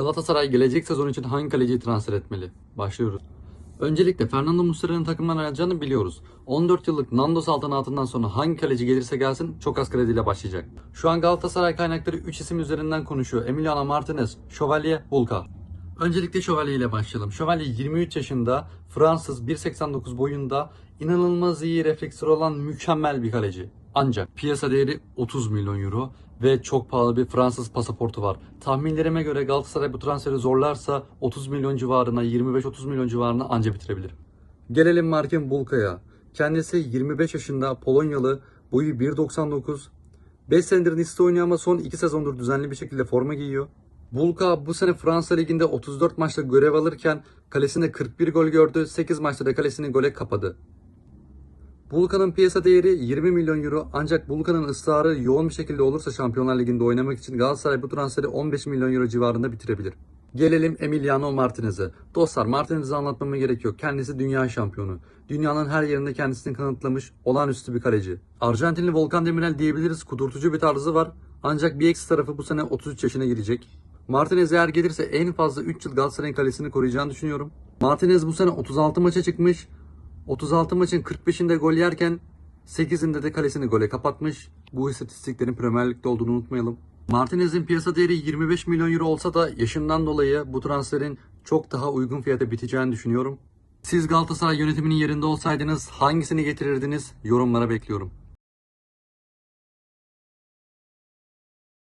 Galatasaray gelecek sezon için hangi kaleciyi transfer etmeli? Başlıyoruz. Öncelikle Fernando Muslera'nın takımdan ayrılacağını biliyoruz. 14 yıllık Nando saltanatından sonra hangi kaleci gelirse gelsin çok az krediyle başlayacak. Şu an Galatasaray kaynakları 3 isim üzerinden konuşuyor. Emiliano Martinez, Şövalye, Bulka. Öncelikle Şövalye ile başlayalım. Şövalye 23 yaşında, Fransız, 1.89 boyunda, inanılmaz iyi refleksleri olan mükemmel bir kaleci. Ancak piyasa değeri 30 milyon euro ve çok pahalı bir Fransız pasaportu var. Tahminlerime göre Galatasaray bu transferi zorlarsa 30 milyon civarına, 25-30 milyon civarına anca bitirebilir. Gelelim Markin Bulka'ya. Kendisi 25 yaşında Polonyalı, boyu 1.99. 5 senedir Nice'de oynuyor ama son 2 sezondur düzenli bir şekilde forma giyiyor. Bulka bu sene Fransa Ligi'nde 34 maçta görev alırken kalesinde 41 gol gördü. 8 maçta da kalesini gole kapadı. Bulka'nın piyasa değeri 20 milyon euro ancak Bulka'nın ısrarı yoğun bir şekilde olursa Şampiyonlar Ligi'nde oynamak için Galatasaray bu transferi 15 milyon euro civarında bitirebilir. Gelelim Emiliano Martinez'e. Dostlar Martinez'i anlatmama gerek yok. Kendisi dünya şampiyonu. Dünyanın her yerinde kendisini kanıtlamış olağanüstü bir kaleci. Arjantinli Volkan Demirel diyebiliriz. Kudurtucu bir tarzı var. Ancak bir eksi tarafı bu sene 33 yaşına girecek. Martinez eğer gelirse en fazla 3 yıl Galatasaray'ın kalesini koruyacağını düşünüyorum. Martinez bu sene 36 maça çıkmış. 36 maçın 45'inde gol yerken 8'inde de kalesini gole kapatmış. Bu istatistiklerin Premier Lig'de olduğunu unutmayalım. Martinez'in piyasa değeri 25 milyon euro olsa da yaşından dolayı bu transferin çok daha uygun fiyata biteceğini düşünüyorum. Siz Galatasaray yönetiminin yerinde olsaydınız hangisini getirirdiniz? Yorumlara bekliyorum.